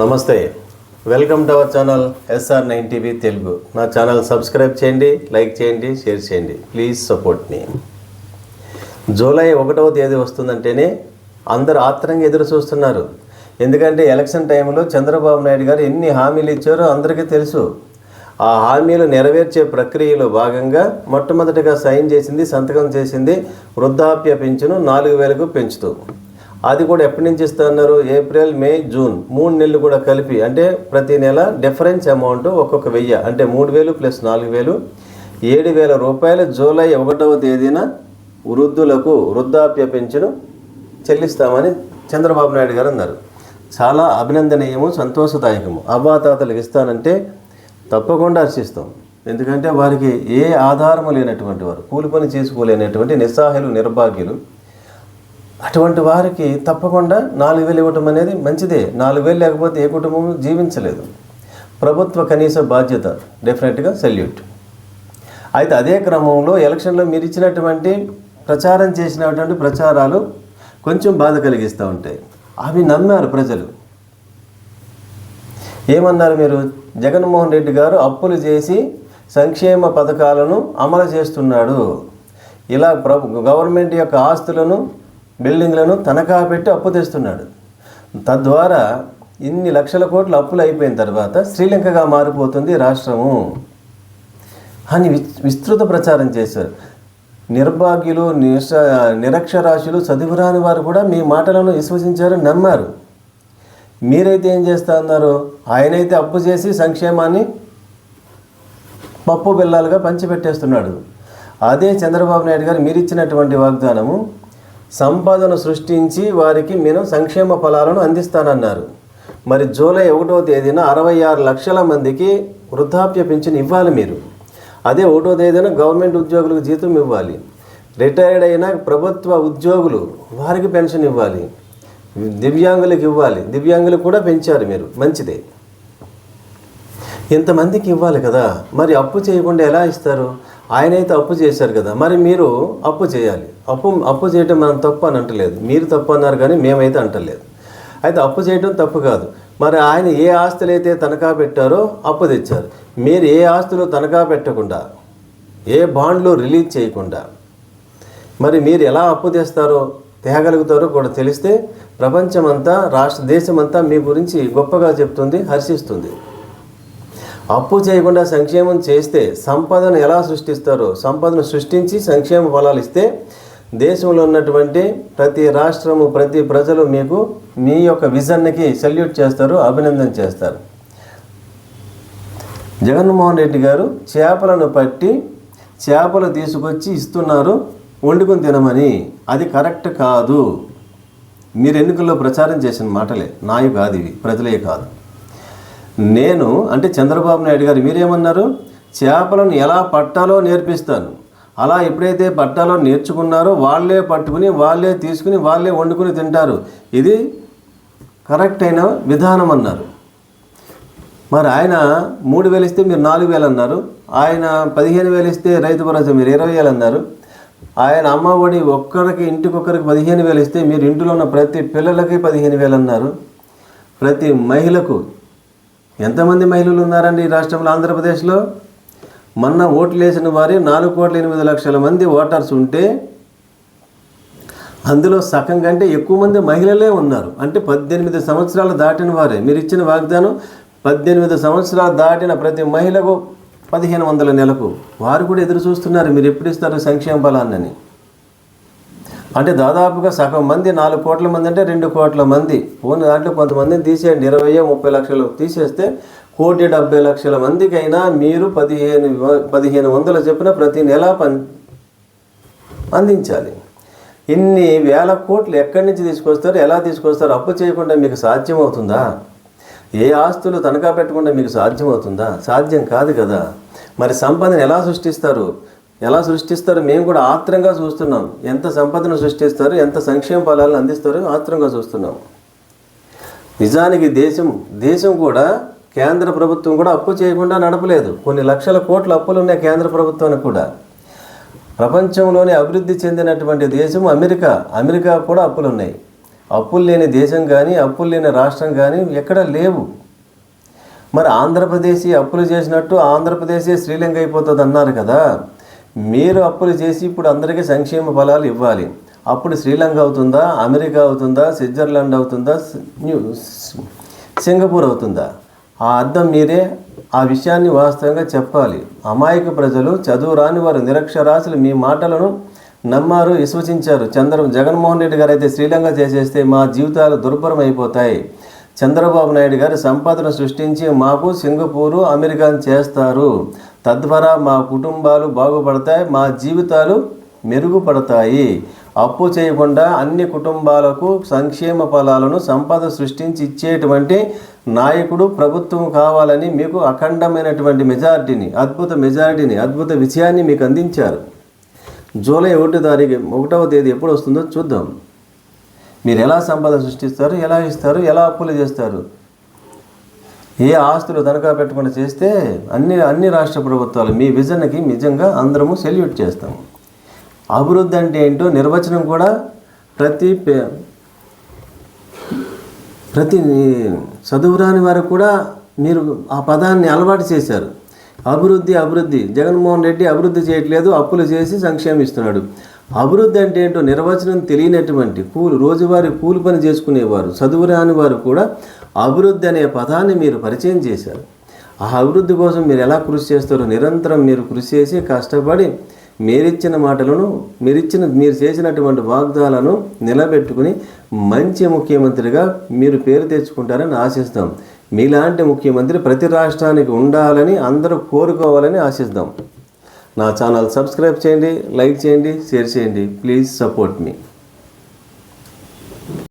నమస్తే. Welcome to our channel SR nine TV Telugu. నా channel subscribe చేయండి like చేయండి షేర్ చేయండి. ప్లీజ్ సపోర్ట్ మీ. జూలై ఒకటవ తేదీ వస్తుందంటేనే అందరు ఆత్రంగా ఎదురు చూస్తున్నారు. ఎందుకంటే ఎలక్షన్ టైంలో చంద్రబాబు నాయుడు గారు ఎన్ని హామీలు ఇచ్చారో అందరికీ తెలుసు. ఆ హామీలు నెరవేర్చే ప్రక్రియలో భాగంగా మొట్టమొదటిగా సైన్ చేసింది సంతకం చేసింది వృద్ధాప్య పెంచును నాలుగు వేలకు పెంచుతూ. అది కూడా ఎప్పటి నుంచి ఇస్తున్నారు ఏప్రిల్ మే జూన్. మూడు నెలలు కూడా కలిపి. అంటే ప్రతి నెల డిఫరెన్స్ అమౌంట్ ఒక్కొక్క వెయ్యి. అంటే మూడు వేలు ప్లస్ నాలుగు వేలు. ఏడు వేల రూపాయలు జూలై ఒకటవ తేదీన వృద్ధులకు వృద్ధాప్య పెన్షన్ చెల్లిస్తామని చంద్రబాబు నాయుడు గారు అన్నారు. చాలా అభినందనీయము సంతోషదాయకము. అవ్వాతాతలకు ఇస్తానంటే తప్పకుండా హర్షిస్తాం ఎందుకంటే వారికి ఏ ఆధారము లేనటువంటి వారు కూలి పని చేసుకోలేనటువంటి నిస్సాహులు నిర్భాగ్యులు అటువంటి వారికి తప్పకుండా నాలుగు వేలు ఇవ్వటం అనేది మంచిదే. నాలుగు వేలు లేకపోతే ఏ కుటుంబం జీవించలేదు. ప్రభుత్వ కనీస బాధ్యత. డెఫినెట్గా సెల్యూట్ అయితే అదే క్రమంలో ఎలక్షన్లో మీరు ఇచ్చినటువంటి ప్రచారం చేసినటువంటి ప్రచారాలు కొంచెం బాధ కలిగిస్తూ ఉంటాయి. అవి నమ్మారు ప్రజలు. ఏమన్నారు మీరు? జగన్మోహన్ రెడ్డి గారు అప్పులు చేసి సంక్షేమ పథకాలను అమలు చేస్తున్నాడు. ఇలా ప్రభు గవర్నమెంట్ యొక్క ఆస్తులను బిల్డింగ్లను తనఖా పెట్టి అప్పు తెస్తున్నాడు. తద్వారా ఇన్ని లక్షల కోట్లు అప్పులు అయిపోయిన తర్వాత శ్రీలంకగా మారిపోతుంది రాష్ట్రము. అని విస్తృత ప్రచారం చేశారు. నిర్భాగ్యులు నిరక్ష నిరక్షరాస్యులు చదువురాని వారు కూడా మీ మాటలను విశ్వసించారు నమ్మారు. మీరైతే ఏం చేస్తా ఉన్నారు? ఆయనైతే అప్పు చేసి సంక్షేమాన్ని పప్పు బిల్లాలుగా పంచిపెట్టేస్తున్నాడు. అదే చంద్రబాబు నాయుడు గారు మీరు ఇచ్చినటువంటి వాగ్దానము సంపదను సృష్టించి వారికి నేను సంక్షేమ ఫలాలను అందిస్తానన్నారు. మరి జూలై ఒకటో తేదీన అరవై ఆరు లక్షల మందికి వృద్ధాప్య పింఛన్ ఇవ్వాలి మీరు. అదే ఒకటో తేదీన గవర్నమెంట్ ఉద్యోగులకు జీతం ఇవ్వాలి. రిటైర్డ్ అయిన ప్రభుత్వ ఉద్యోగులు వారికి పెన్షన్ ఇవ్వాలి. దివ్యాంగులకు ఇవ్వాలి. దివ్యాంగులకు కూడా పెంచారు మీరు. మంచిదే. ఇంతమందికి ఇవ్వాలి కదా. మరి అప్పు చేయకుండా ఎలా ఇస్తారు? ఆయనైతే అప్పు చేశారు కదా. మరి మీరు అప్పు చేయాలి. అప్పు అప్పు చేయటం మనం తప్పు అని అంటలేదు. మీరు తప్పు అన్నారు కానీ మేమైతే అంటలేదు. అయితే అప్పు చేయటం తప్పు కాదు. మరి ఆయన ఏ ఆస్తులు అయితే తనఖా పెట్టారో అప్పు తెచ్చారు. మీరు ఏ ఆస్తులు తనఖా పెట్టకుండా ఏ బాండ్లు రిలీజ్ చేయకుండా మరి మీరు ఎలా అప్పు తెస్తారో తేగలుగుతారో కూడా తెలిస్తే ప్రపంచమంతా రాష్ట్ర దేశమంతా మీ గురించి గొప్పగా చెప్తుంది హర్షిస్తుంది. అప్పు చేయకుండా సంక్షేమం చేస్తే సంపదను ఎలా సృష్టిస్తారో సంపదను సృష్టించి సంక్షేమ ఫలాలు ఇస్తే దేశంలో ఉన్నటువంటి ప్రతి రాష్ట్రము ప్రతి ప్రజలు మీకు మీ యొక్క విజన్కి సెల్యూట్ చేస్తారు అభినందన చేస్తారు. జగన్మోహన్ రెడ్డి గారు చేపలను పట్టి చేపలు తీసుకొచ్చి ఇస్తున్నారు వండుకొని తినమని. అది కరెక్ట్ కాదు. మీరు ఎన్నికల్లో ప్రచారం చేసిన మాటలే. నాయి కాదు ఇవి. ప్రజలే కాదు. నేను అంటే చంద్రబాబు నాయుడు గారు మీరేమన్నారు? చేపలను ఎలా పట్టాలో నేర్పిస్తాను. అలా ఎప్పుడైతే పట్టాలో నేర్చుకున్నారో వాళ్ళే పట్టుకుని వాళ్ళే తీసుకుని వాళ్ళే వండుకుని తింటారు. ఇది కరెక్ట్ అయిన విధానం అన్నారు. మరి ఆయన మూడు వేలు ఇస్తే మీరు నాలుగు వేలు అన్నారు. ఆయన పదిహేను వేలు ఇస్తే రైతు భరోసా మీరు ఇరవై వేలు అన్నారు. ఆయన అమ్మ ఒడి ఒక్కరికి ఇంటికొక్కరికి పదిహేను వేలు ఇస్తే మీరు ఇంటిలో ఉన్న ప్రతి పిల్లలకి పదిహేను వేలు అన్నారు. ప్రతి మహిళకు ఎంతమంది మహిళలు ఉన్నారండి ఈ రాష్ట్రంలో? ఆంధ్రప్రదేశ్లో? మొన్న ఓట్లు వేసిన వారి నాలుగు కోట్ల ఎనిమిది లక్షల మంది ఓటర్స్ ఉంటే అందులో సగం కంటే ఎక్కువ మంది మహిళలే ఉన్నారు. అంటే పద్దెనిమిది సంవత్సరాలు దాటిన వారే. మీరు ఇచ్చిన వాగ్దానం పద్దెనిమిది సంవత్సరాలు దాటిన ప్రతి మహిళకు పదిహేను వందల నెలకు. వారు కూడా ఎదురు చూస్తున్నారు. మీరు ఎప్పుడు ఇస్తారు సంక్షేమ బలాన్ని అంటే దాదాపుగా సగం మంది నాలుగు కోట్ల మంది అంటే రెండు కోట్ల మంది. పోనీ దాంట్లో కొంతమందిని తీసేయండి. ఇరవై ముప్పై లక్షలు తీసేస్తే కోటి డెబ్బై లక్షల మందికైనా మీరు పదిహేను పదిహేను వందల చెప్పిన ప్రతి నెల పం అందించాలి. ఇన్ని వేల కోట్లు ఎక్కడి నుంచి తీసుకొస్తారు? ఎలా తీసుకొస్తారు? అప్పు చేయకుండా మీకు సాధ్యమవుతుందా? ఏ ఆస్తులు తనఖా పెట్టకుండా మీకు సాధ్యమవుతుందా? సాధ్యం కాదు కదా. మరి సంపదను ఎలా సృష్టిస్తారు? ఎలా సృష్టిస్తారు మేము కూడా ఆత్రంగా చూస్తున్నాం. ఎంత సంపదను సృష్టిస్తారు ఎంత సంక్షేమ ఫలాలను అందిస్తారో ఆత్రంగా చూస్తున్నాం. నిజానికి దేశం దేశం కూడా కేంద్ర ప్రభుత్వం కూడా అప్పు చేయకుండా నడపలేదు. కొన్ని లక్షల కోట్ల అప్పులు ఉన్నాయి కేంద్ర ప్రభుత్వానికి కూడా. ప్రపంచంలోనే అభివృద్ధి చెందినటువంటి దేశం అమెరికా. అమెరికా కూడా అప్పులు ఉన్నాయి. అప్పులు లేని దేశం కానీ అప్పులు లేని రాష్ట్రం కానీ ఎక్కడ లేవు. మరి ఆంధ్రప్రదేశ్ అప్పులు చేసినట్టు ఆంధ్రప్రదేశే శ్రీలంక అయిపోతుంది అన్నారు కదా. మీరు అప్పులు చేసి ఇప్పుడు అందరికీ సంక్షేమ ఫలాలు ఇవ్వాలి. అప్పుడు శ్రీలంక అవుతుందా? అమెరికా అవుతుందా? స్విట్జర్లాండ్ అవుతుందా? న్యూ సింగపూర్ అవుతుందా? ఆ అర్థం మీరే. ఆ విషయాన్ని వాస్తవంగా చెప్పాలి. అమాయక ప్రజలు చదువు రాని వారు నిరక్షరాశులు మీ మాటలను నమ్మారు విశ్వసించారు. చంద్ర జగన్మోహన్ రెడ్డి గారు అయితే శ్రీలంక చేసేస్తే మా జీవితాలు దుర్భరం అయిపోతాయి. చంద్రబాబు నాయుడు గారు సంపదను సృష్టించి మాకు సింగపూరు అమెరికాను చేస్తారు. తద్వారా మా కుటుంబాలు బాగుపడతాయి మా జీవితాలు మెరుగుపడతాయి. అప్పు చేయకుండా అన్ని కుటుంబాలకు సంక్షేమ ఫలాలను సంపద సృష్టించి ఇచ్చేటువంటి నాయకుడు ప్రభుత్వం కావాలని మీకు అఖండమైనటువంటి మెజారిటీని అద్భుత మెజారిటీని అద్భుత విజయాన్ని మీకు అందించారు. జూలై ఒకటో తారీఖు ఒకటవ తేదీ ఎప్పుడు వస్తుందో చూద్దాం. మీరు ఎలా సంపద సృష్టిస్తారు ఎలా ఇస్తారు ఎలా అప్పులు చేస్తారు? ఏ ఆస్తులు తనఖా పెట్టకుండా చేస్తే అన్ని అన్ని రాష్ట్ర ప్రభుత్వాలు మీ విజన్కి నిజంగా అందరము సెల్యూట్ చేస్తాం. అభివృద్ధి అంటే ఏంటో నిర్వచనం కూడా ప్రతి పే- ప్రతి చదువురాని వారు కూడా మీరు ఆ పదాన్ని అలవాటు చేశారు. అభివృద్ధి అభివృద్ధి జగన్మోహన్ రెడ్డి అభివృద్ధి చేయట్లేదు అప్పులు చేసి సంక్షేమిస్తున్నాడు. అభివృద్ధి అంటే ఏంటో నిర్వచనం తెలియనటువంటి కూలి రోజువారీ కూలి పని చేసుకునేవారు చదువురాని వారు కూడా అభివృద్ధి అనే పదాన్ని మీరు పరిచయం చేశారు. ఆ అభివృద్ధి కోసం మీరు ఎలా కృషి చేస్తారో నిరంతరం మీరు కృషి చేసి కష్టపడి మీరిచ్చిన మాటలను మీరిచ్చిన మీరు చేసినటువంటి వాగ్దాలను నిలబెట్టుకుని మంచి ముఖ్యమంత్రిగా మీరు పేరు తెచ్చుకుంటారని ఆశిస్తాం. మీలాంటి ముఖ్యమంత్రి ప్రతి రాష్ట్రానికి ఉండాలని అందరూ కోరుకోవాలని ఆశిస్తాం. నా ఛానల్ సబ్స్క్రైబ్ చేయండి లైక్ చేయండి షేర్ చేయండి. Please support me.